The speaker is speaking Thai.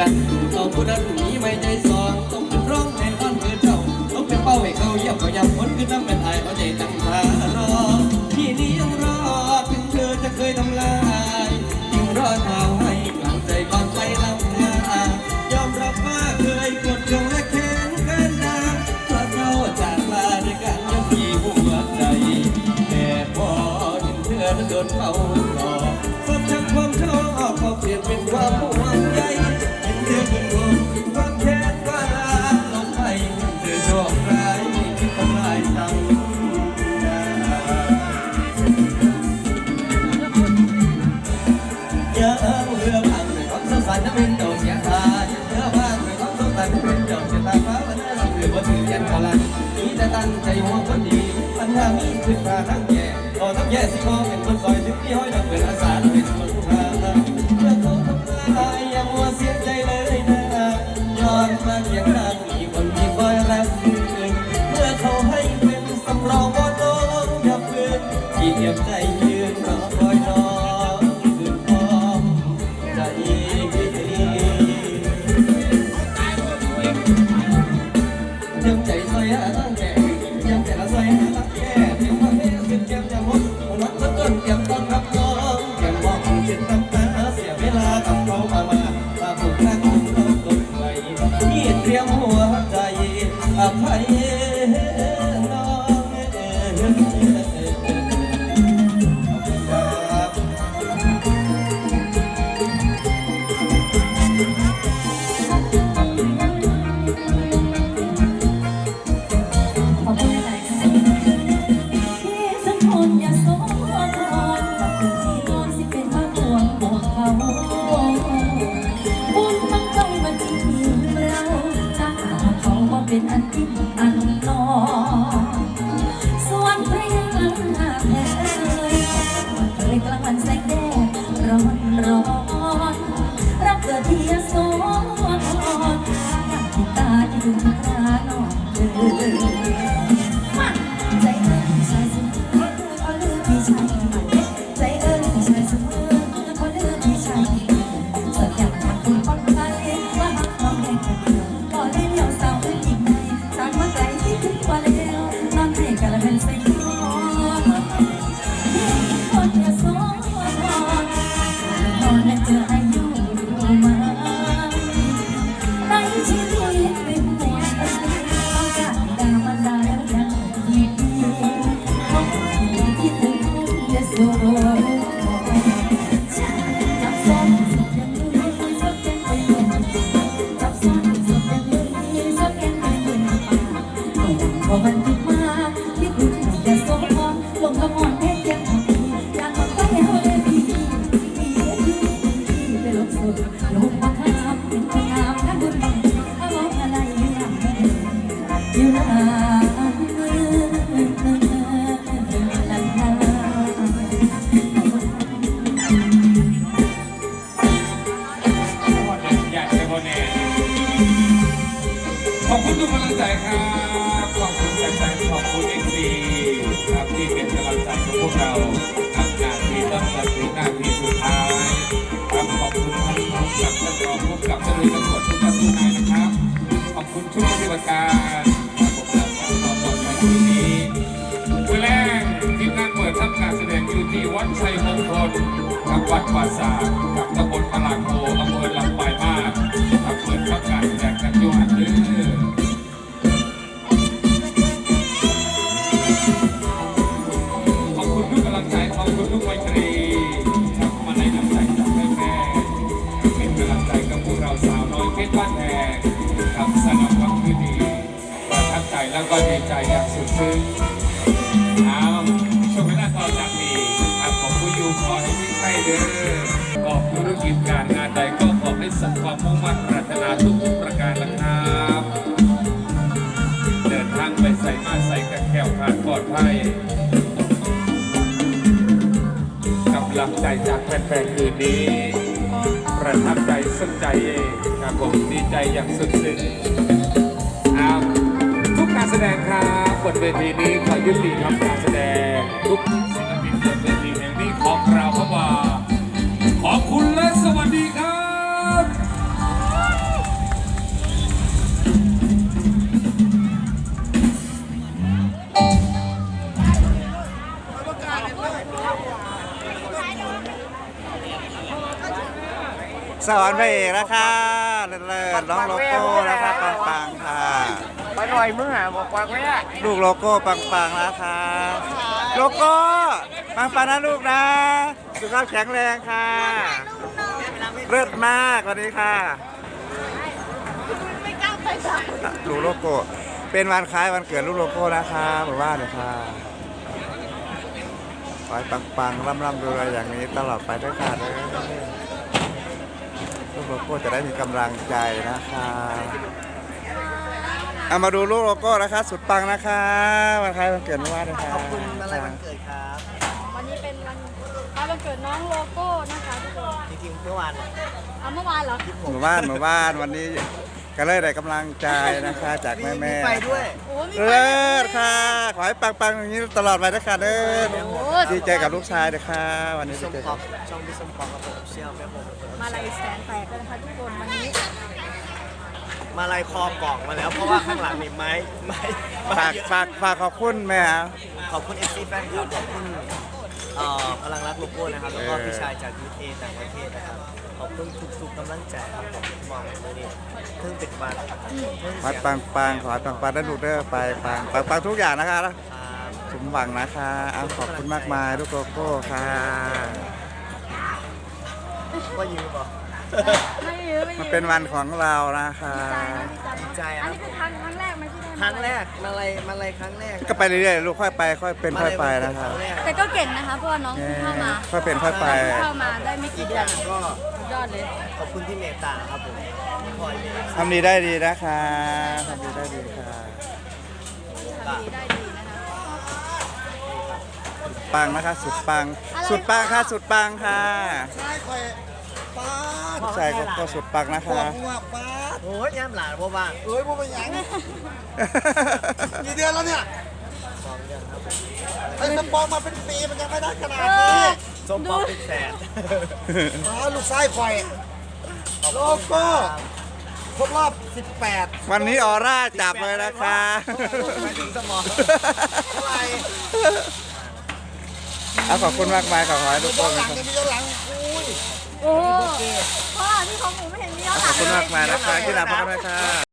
กัน Bên. Yes. พอนถึงมาคิดถึงจะสมพรลงกรมอนแท้ยังทำดีอยากมันไปเอาเลยพี่พี่พี่ไปลบสุลงมาคนงามถ้าบุญบังอาอะไรยากอยู่นะขอบคุณทุกกำลังใจครับ วกเราทำงานที่ต้องตัดสิหน้าที่สุดท้ายขอบคุณท่านผู้กับท่านรองผู้กับท่านผู้ตำรวจทุกท่านทุกนายนะครับ ขอบคุณทุกปฏิบัติการพวกเราของเราปอดภัยทีคือแรกทีมงานเปิดทำการแสดงอยู่ที่วัดชัยมงคลทางวัดปราสาท ที่บ้านแห่ครับสนามวังคืนดีประทับใจแล้วก็ดีใจอย่างสุดซึ้งเอาช่วงเวลาต่อจากนี้ครับผมผู้อยู่ขอให้ไม่ใช่เด้อก็ธุรกิจการงานใดก็ขอให้สมความมุ่งมั่นปรารถนาทุกประการละครับเดินทางไปใส่มาใส่กระแก้วผ่านปลอดภัยกำลังใจจากแฟนๆคืนนี้ ประทับใจสุดใจเองครับผมดีใจอย่างสุดซึ้งครับทุกการแสดงครับบนเวทีนี้ขอยุติครับการแสดงทุกศิลปินบนเวทีแห่งนี้ของเราครับว่าขอบคุณ สอนพระเอกนะคะเลิศๆน้องโลโก้นะคะปังๆค่ะ ไปหน่อยมึงอะบอกว่าไม่ได้ลูกโลโก้ปังๆนะคะ โลโก้ปังๆนะลูกนะ สุขภาพแข็งแรงค่ะ เลิศมากวันนี้ค่ะลูกโลโก้ เป็นวันคล้ายวันเกิดลูกโลโก้นะคะบอกว่าเลยค่ะขอให้ปังๆร่ำๆรวยๆอย่างนี้ตลอดไปด้วยค่ะเด้อ ลูกโลโก้จะได้มีกำลังใจนะคะเอามาดูลูกโลโก้นะคะ สุดปังนะคะวันคล้ายวันเกิดเมื่อวานนะคะขอบคุณอะไรวันเกิดวันนี้เป็นวันคล้ายวันเกิดน้องโลโก้นะคะทุกคนจริงๆเมื่อวานเอาเมื่อวานเหรอหมู่บ้านหมู่บ้านวันนี้ ก็เลยได้กำลังใจนะคะจากแม่แม่ไฟด้วย โอ้มีเลิศค่ะ ขอให้ปังๆอย่างนี้ตลอดไปนะคะเด้อดีใจกับลูกชายนะคะวันนี้ดีใจกับช่องพี่สมปองกับผมเชี่ยวแม่ผมมาลายแสนแตกกันนะคะทุกคนวันนี้มาลายคอกล่องมาแล้วเพราะว่าข้างหลังมีไม้ไม้ไม้ฝากเยอะฝากฝากขอบคุณแม่ครับ ขอบคุณเอฟซีแฟนคลับขอบคุณเอ่อพลังรักโลโก้นะครับแล้วก็เออ พี่ชายจากยูเอต่างประเทศนะครับ ขอบคุณทุกๆกำลังใจครับผมมองเลยนี่เพิ่งติดบัตรเพิ่งขอเสีให้ยปังปังๆขอให้ปังปังๆได้ลูกเด้อไปปังปังปังทุกอย่างนะคะครับสมหวังนะคะเอาขอบคุณมากมายลูกโลโก้ค่ะว่ายืมป่ะไม่เยอะไม่เยมันอะเป็นวันของเรานะคะ ดีใจนะดีใจนะอันนี้เป็นครั้งครั้งแรกไหมที่ได้ ครั้งแรกมาลายมาลายครั้งแรกก็ไปเรื่อยๆลูกค่อยไปค่อยเป็นค่อยไปนะคะมาลัยวัเกิดงแรกแต่ก็เก่งนะคะเพราะว่าน้องเพิ่งเข้ามาค่อยเป็นค่อยไปเพิ่งเข้ามาได้ไม่อีกี่กเดืออนย่างก็สุดยอดเลยขอบคุณที่เมตตาครับผมที่คอยเมตตาทำดีได้ดีนะคะทำดีได้ดีค่ะทำดีได้ดีนะคะปังนะคะสุดปัง สุดปังค่ะสุดปังค่ะใช่คอย ป้าใช่ก็ก็สุดปังนะคะว่าป้าโอ้ยย้ำหลานพ่อบ้างเอ้ยพวกเป็นหยังกี่เดือนแล้วเนี่ยสองเดือนครับไอ้สปองมาเป็นปีมันยังไม่ได้ขนาดเอนี้อส้มปองเป็นแสนอ๋อลูกไส้ไข่โลโก้ครบรอบ 18วันนี้ออร่าจับเลยนะคะไปถึงสมองเท่าไหร่เอาขอบคุณมากมายขอให้ทุกคย้อนนหลังนะครับจะมีย้อนหลังอุ้ย โอ้พ่อที่ของหนูไม่เห็นมีเอาหขลัอบคุณเลมากมายนะคะที่รับพบกันนะคะ